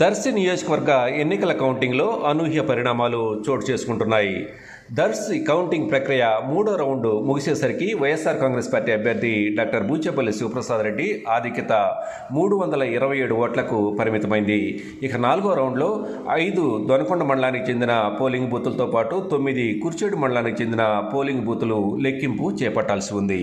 దర్శి నియోజకవర్గ ఎన్నికల కౌంటింగ్లో అనూహ్య పరిణామాలు చోటు చేసుకుంటున్నాయి. దర్శి కౌంటింగ్ ప్రక్రియ మూడో round ముగిసేసరికి Y S R Congress party అభ్యర్థి డాక్టర్ బూచేపల్లి శివప్రసాద్ రెడ్డి ఆధిక్యత మూడు వందల ఇరవై ఏడు ఓట్లకు పరిమితమైంది. ఇక నాలుగో రౌండ్లో ఐదు దొనకొండ మండలానికి చెందిన పోలింగ్ బూతులతో పాటు తొమ్మిది కుర్చేడు మండలానికి చెందిన పోలింగ్ బూతులు లెక్కింపు చేపట్టాల్సి ఉంది.